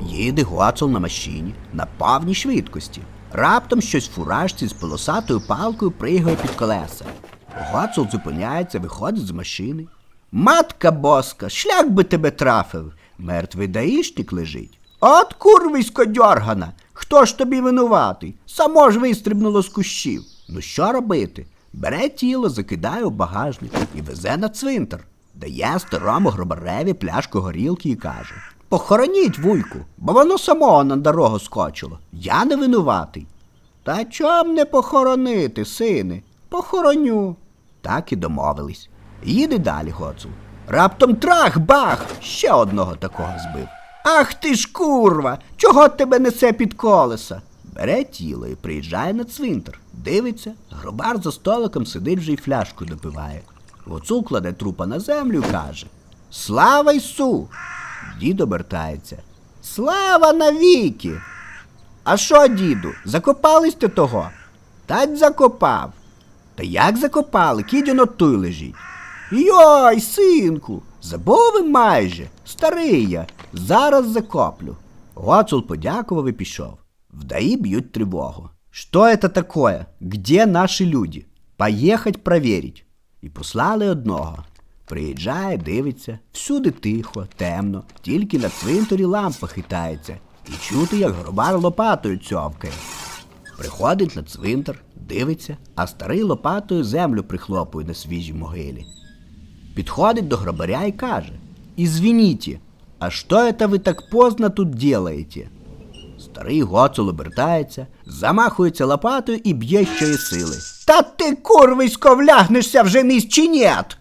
Їде Гоцул на машині на повній швидкості. Раптом щось в фуражці з полосатою палкою пригає під колеса. Гоцул зупиняється, виходить з машини. Матка боска, шлях би тебе трафив. Мертвий даїшник лежить. От курвисько дьоргана. Хто ж тобі винуватий? Само ж вистрибнуло з кущів. Ну що робити? Бере тіло, закидає у багажник і везе на цвинтар. Дає старому гробареві пляшку горілки і каже: Похороніть вуйку, бо воно само на дорогу скочило. Я не винуватий. Та чом не похоронити, сине? Похороню. Так і домовились. Їде далі Гоцул. Раптом трах, бах! Ще одного такого збив. Ах ти ж курва! Чого тебе несе під колеса? Бере тіло і приїжджає на цвинтар. Дивиться, гробар за столиком сидить вже й фляжку допиває. Гоцул кладе трупа на землю і каже: Слава Ісу! Дід обертається. Слава навіки! А що, діду, закопались ти того? Тать закопав. Та як закопали? Кідін от той лежить. Йой, синку, забув майже. Старий я, зараз закоплю. Гоцул подякував і пішов. Вдаї б'ють тривогу. Что это такое? Где наші люди? Поїхать проверить. І послали одного. Приїжджає, дивиться, всюди тихо, темно, тільки на цвинтарі лампа хитається, і чути, як гробар лопатою цьовкає. Приходить на цвинтар, дивиться, а старий лопатою землю прихлопує на свіжій могилі. Підходить до гробаря і каже: Извините, а що это ви так поздно тут делаете? Старий гоцул обертається, замахується лопатою і б'є щої сили. Та ти, курвисько, влягнешся вже місць чи нєт?